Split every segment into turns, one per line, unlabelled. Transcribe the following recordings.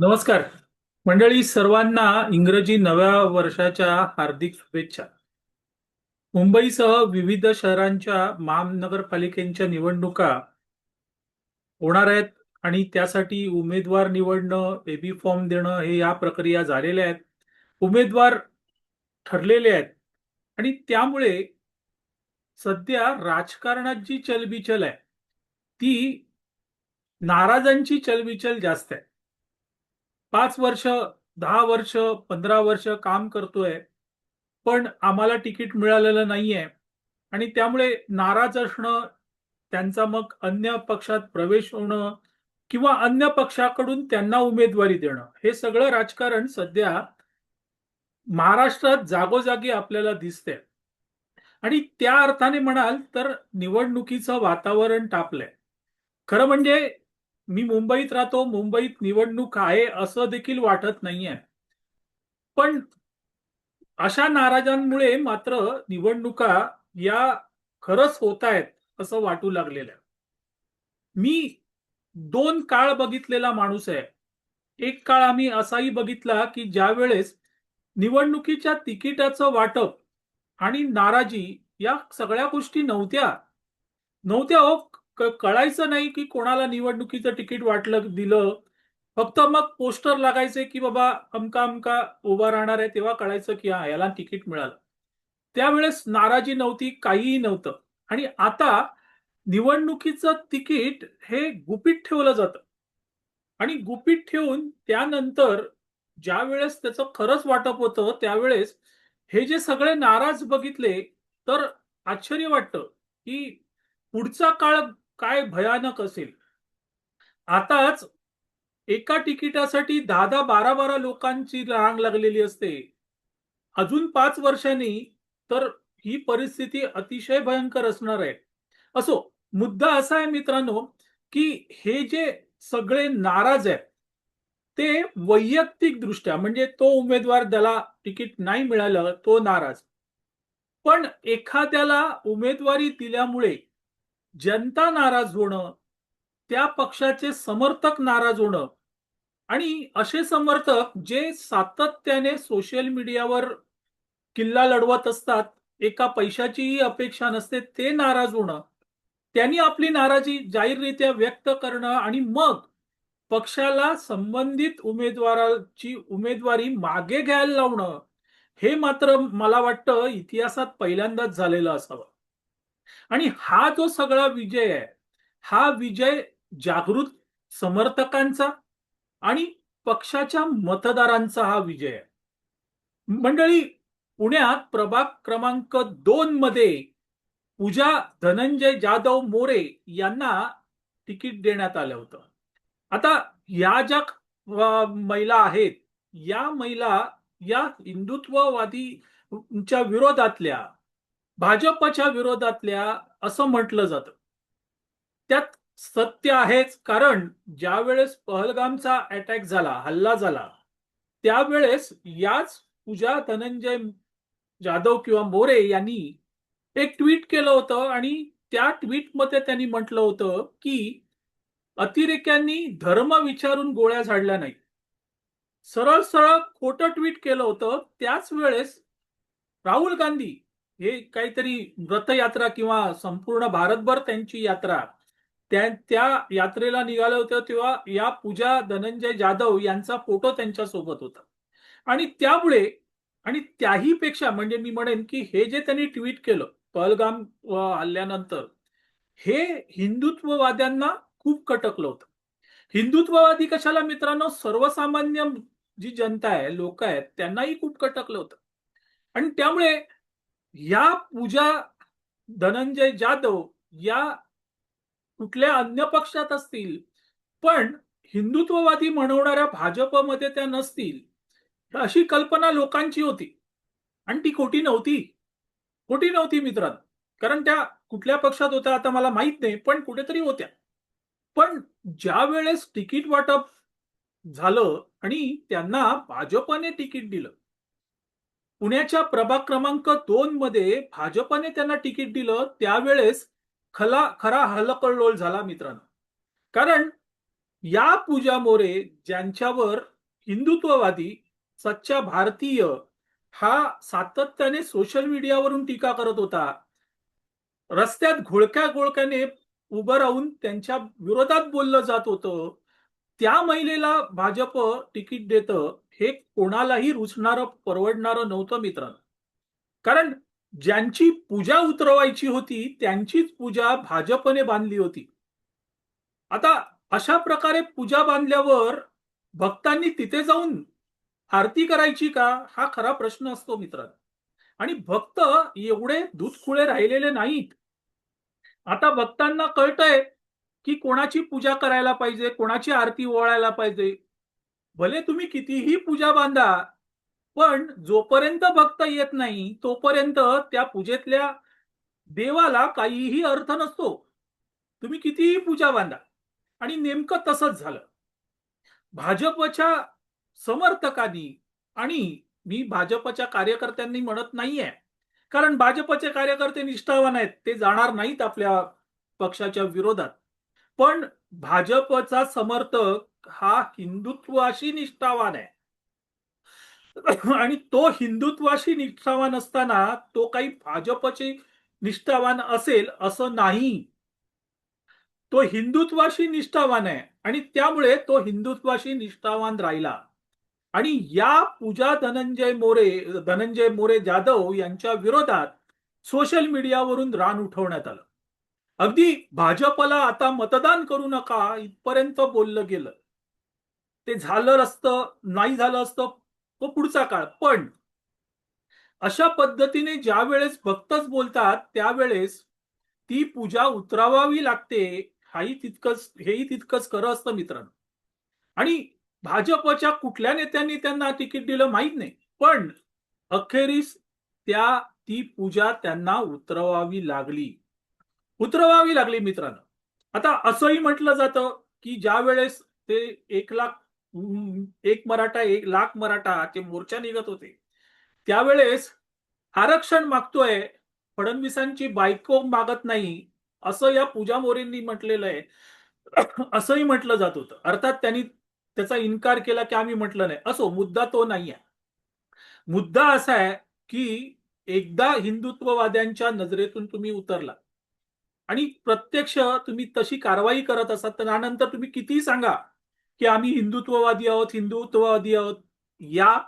नमस्कार. मंडळी सर्वांना इंग्रजी नव्या वर्षाच्या हार्दिक शुभेच्छा. मुंबईसह विविध शहरांच्या महानगरपालिकेच्या निवडणुका होणार आहेत आणि त्यासाठी उमेदवार निवडणं बेबी फॉर्म देणं हे या प्रक्रिया झालेल्या आहेत. उमेदवार ठरलेले आहेत. आणि त्यामुळे सध्या राजकारणात जी चलबिचल आहे ती नाराजांची चलबिचल जास्त आहे. पाच वर्ष दहा वर्ष पंधरा वर्ष काम करतोय पण आम्हाला तिकीट मिळालेलं नाहीये. आणि त्यामुळे नाराज असणं त्यांचा मग अन्य पक्षात प्रवेश होणं किंवा अन्य पक्षाकडून त्यांना उमेदवारी देणं हे सगळं राजकारण सध्या महाराष्ट्रात जागोजागी आपल्याला दिसते आणि त्या अर्थाने म्हणाल तर निवडणुकीचं वातावरण तापलंय. खरं म्हणजे मी मुंबईत राहतो मुंबईत निवडणूक आहे असं देखील वाटत नाहीये. पण अशा नाराजांमुळे मात्र निवडणुका या खरंच होत आहेत असं वाटू लागलेलं आहे. मी दोन काळ बघितलेला माणूस आहे. एक काळ आम्ही असाही बघितला की ज्या वेळेस निवडणुकीच्या तिकिटाचं वाटप आणि नाराजी या सगळ्या गोष्टी नव्हत्या. नव्हत्या हो कळायचं नाही की कोणाला निवडणुकीचं तिकीट वाटलं दिलं. फक्त मग पोस्टर लागायचे की बाबा अमका अमका उभा राहणार आहे तेव्हा कळायचं की हा याला तिकीट मिळालं. त्यावेळेस नाराजी नव्हती काहीही नव्हतं. आणि आता निवडणुकीचं तिकीट हे गुपित ठेवलं जातं. आणि गुपित ठेवून त्यानंतर ज्या वेळेस त्याचं खरंच वाटप होतं त्यावेळेस हे जे सगळे नाराज बघितले तर आश्चर्य वाटतं की पुढचा काळ काय भयानक असेल? आताच एका तिकिटासाठी दहा दहा बारा बारा लोकांची रांग लागलेली असते. अजून पाच वर्षांनी तर ही परिस्थिती अतिशय भयंकर असणार आहे. असो मुद्दा असा आहे मित्रांनो की हे जे सगळे नाराज आहेत ते वैयक्तिक दृष्ट्या म्हणजे तो उमेदवार त्याला तिकीट नाही मिळालं तो नाराज. पण एखाद्याला उमेदवारी दिल्यामुळे जनता नाराज होणं त्या पक्षाचे समर्थक नाराज होणं आणि असे समर्थक जे सातत्याने सोशल मीडियावर किल्ला लढवत असतात एका पैशाचीही अपेक्षा नसते ते नाराज होणं त्यांनी आपली नाराजी जाहीररित्या व्यक्त करणं आणि मग पक्षाला संबंधित उमेदवाराची उमेदवारी मागे घ्यायला लावणं हे मात्र मला वाटतं इतिहासात पहिल्यांदाच झालेलं असावं. आणि हा जो सगळा विजय आहे हा विजय जागृत समर्थकांचा आणि पक्षाच्या मतदारांचा हा विजय आहे. मंडळी पुण्यात प्रभाग क्रमांक दोन मध्ये पूजा धनंजय जाधव मोरे यांना तिकीट देण्यात आलं होतं. आता या ज्या महिला आहेत या महिला या हिंदुत्ववादीच्या विरोधातल्या भाजपच्या विरोधातल्या असं म्हटलं जातं. त्यात सत्य आहेच कारण ज्या वेळेस पहलगामचा अटॅक झाला हल्ला झाला त्यावेळेस याच पूजा धनंजय जाधव किंवा मोरे यांनी एक ट्विट केलं होतं आणि त्या ट्विटमध्ये त्यांनी म्हटलं होतं की अतिरेक्यांनी धर्म विचारून गोळ्या झाडल्या नाही सरळ सरळ खोटं ट्विट केलं होतं त्याच वेळेस राहुल गांधी हे काहीतरी व्रतयात्रा किंवा संपूर्ण भारतभर त्यांची यात्रा. त्या त्या यात्रेला निघाल्या होत्या तेव्हा या पूजा धनंजय जाधव यांचा फोटो त्यांच्यासोबत होता. आणि त्यामुळे आणि त्याही पेक्षा म्हणजे मी म्हणेन की हे जे त्यांनी ट्विट केलं पहलगाम आल्यानंतर हल्ल्यानंतर हे हिंदुत्ववाद्यांना खूप कटकलं होतं. हिंदुत्ववादी कशाला मित्रांनो? सर्वसामान्य जी जनता आहे लोक आहेत त्यांनाही खूप कटकलं होतं. आणि त्यामुळे या पूजा धनंजय जाधव या कुठल्या अन्य पक्षात असतील पण हिंदुत्ववादी म्हणवणाऱ्या भाजपमध्ये त्या नसतील अशी कल्पना लोकांची होती. आणि ती खोटी नव्हती. खोटी नव्हती मित्रांनो. कारण त्या कुठल्या पक्षात होत्या आता मला माहीत नाही पण कुठेतरी होत्या. पण ज्या वेळेस तिकीट वाटप झालं आणि त्यांना भाजपने तिकीट दिलं पुण्याच्या प्रभाग क्रमांक दोन मध्ये भाजपने त्यांना तिकीट दिलं त्यावेळेस खला खरा हलकळलोळ झाला मित्रांनो. कारण या पूजा मोरे ज्यांच्यावर हिंदुत्ववादी सच्चा भारतीय हा सातत्याने सोशल मीडियावरून टीका करत होता रस्त्यात घोळक्या घोळक्याने उभं राहून त्यांच्या विरोधात बोललं जात होतं त्या महिलेला भाजप तिकीट देतं हे कोणालाही रुचणारं परवडणारं नव्हतं मित्रांनो. कारण ज्यांची पूजा उतरवायची होती त्यांचीच पूजा भाजपने बांधली होती. आता अशा प्रकारे पूजा बांधल्यावर भक्तांनी तिथे जाऊन आरती करायची का? हा खरा प्रश्न असतो मित्रांनो. आणि भक्त एवढे धुतखुळे राहिलेले नाहीत. आता भक्तांना कळतंय की कोणाची पूजा करायला पाहिजे कोणाची आरती ओळायला पाहिजे भले तुम्ही कितीही पूजा बांधा पण जोपर्यंत भक्त येत नाही तोपर्यंत त्या पूजेतल्या देवाला काहीही अर्थ नसतो. तुम्ही कितीही पूजा बांधा. आणि नेमकं तसंच झालं. भाजपच्या समर्थकांनी आणि मी भाजपच्या कार्यकर्त्यांनी म्हणत नाहीये. कारण भाजपचे कार्यकर्ते निष्ठावान आहेत ते जाणार नाहीत आपल्या पक्षाच्या विरोधात. पण भाजपचा समर्थक हा हिंदुत्वाशी निष्ठावान आहे. आणि तो हिंदुत्वाशी निष्ठावान असताना तो काही भाजपचे निष्ठावान असेल असं नाही. तो हिंदुत्वाशी निष्ठावान आहे आणि त्यामुळे तो हिंदुत्वाशी निष्ठावान राहिला. आणि या पूजा धनंजय मोरे धनंजय मोरे जाधव यांच्या विरोधात सोशल मीडियावरून रान उठवण्यात आलं. अगदी भाजपला आता मतदान करू नका इथपर्यंत बोललं गेलं. ते झालं असतं नाही झालं असतं तो पुढचा काळ. पण अशा पद्धतीने ज्या वेळेस भक्तच बोलतात त्यावेळेस ती पूजा उतरावावी लागते हाही तितकंच हेही तितकंच खरं असतं मित्रांनो. आणि भाजपच्या कुठल्या नेत्यांनी त्यांना तिकीट दिलं माहीत नाही. पण अखेरीस त्या ती पूजा त्यांना उतरवावी लागली. उतरवावी लागली मित्रांनो. आता असंही म्हटलं जातं की ज्या वेळेस ते एक लाख एक मराठा एक लाख मराठा ते मोर्चा निघत होते. त्यावेळेस आरक्षण मागतोय फडणवीसांची बायको मागत नाही असं या पूजा मोरेंनी म्हटलेलं आहे. असंही म्हटलं जात होतं. अर्थात त्यांनी त्याचा इन्कार केला की आम्ही म्हटलं नाही. असो मुद्दा तो नाही आहे मुद्दा असा आहे की एकदा हिंदुत्ववाद्यांच्या नजरेतून तुम्ही उतरला आणि प्रत्यक्ष तुम्ही तशी कारवाई करत असाल तर त्यानंतर तुम्ही कितीही सांगा की आम्ही हिंदुत्ववादी आहोत हिंदुत्ववादी आहोत. या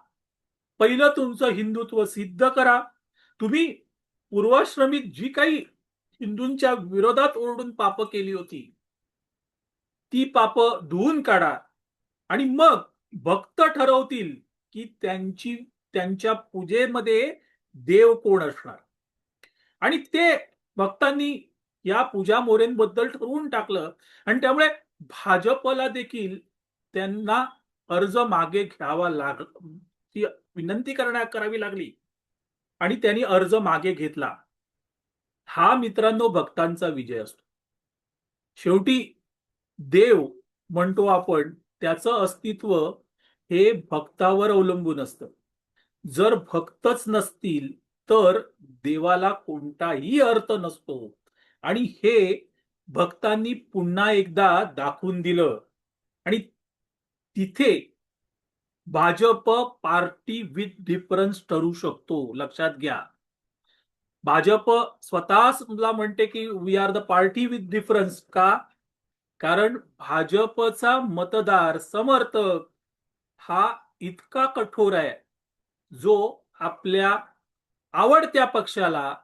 पहिलं तुमचं हिंदुत्व सिद्ध करा. तुम्ही पूर्वाश्रमित जी काही हिंदूंच्या विरोधात ओरडून पाप केली होती ती पाप धुवून काढा आणि मग भक्त ठरवतील की त्यांची त्यांच्या पूजेमध्ये देव कोण असणार. आणि ते भक्तांनी या पूजा मोरेंबद्दल ठरवून टाकलं आणि त्यामुळे भाजपला देखील त्यांना अर्ज मागे घ्यावा लाग ती विनंती करण्या करावी लागली. आणि त्यांनी अर्ज मागे घेतला. हा मित्रांनो भक्तांचा विजय असतो. शेवटी देव म्हणतो आपण त्याचं अस्तित्व हे भक्तावर अवलंबून असतं. जर भक्तच नसतील तर देवाला कोणताही अर्थ नसतो. आणि हे भक्तांनी पुन्हा एकदा दाखवून दिलं. आणि तिथे भाजप पार्टी विथ डिफरन्स ठरू शकतो. लक्षात घ्या. भाजप स्वतःला म्हणते की we are the party with difference का? कारण भाजपचा मतदार समर्थक हा इतका कठोर आहे. जो आपल्या आवडत्या पक्षाला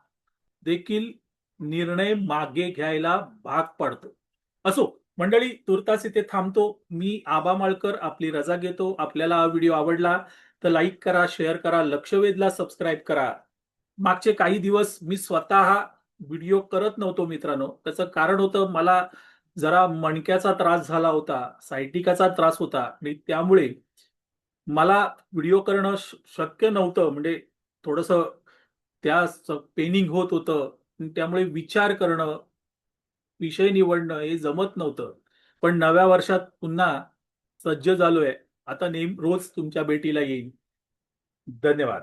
देखील निर्णय मागे घ्यायला भाग पडतो. असो. मंडळी तुर्तास इथे थांबतो. मी आबा माळकर आपली रजा घेतो. आपल्याला हा व्हिडिओ आवडला तर लाईक करा शेअर करा लक्षवेधला सबस्क्राईब करा. मागचे काही दिवस मी स्वतः व्हिडिओ करत नव्हतो मित्रांनो. त्याचं कारण होतं मला जरा मणक्याचा त्रास झाला होता सायटिकाचा त्रास होता आणि त्यामुळे मला व्हिडिओ करणं शक्य नव्हतं. म्हणजे थोडस त्या पेनिंग होत होतं. त्यामुळे विचार करणं विषय निवडणं हे जमत नव्हतं. पण नव्या वर्षात पुन्हा सज्ज झालोय. आता नेम रोज तुमच्या भेटीला येईन. धन्यवाद.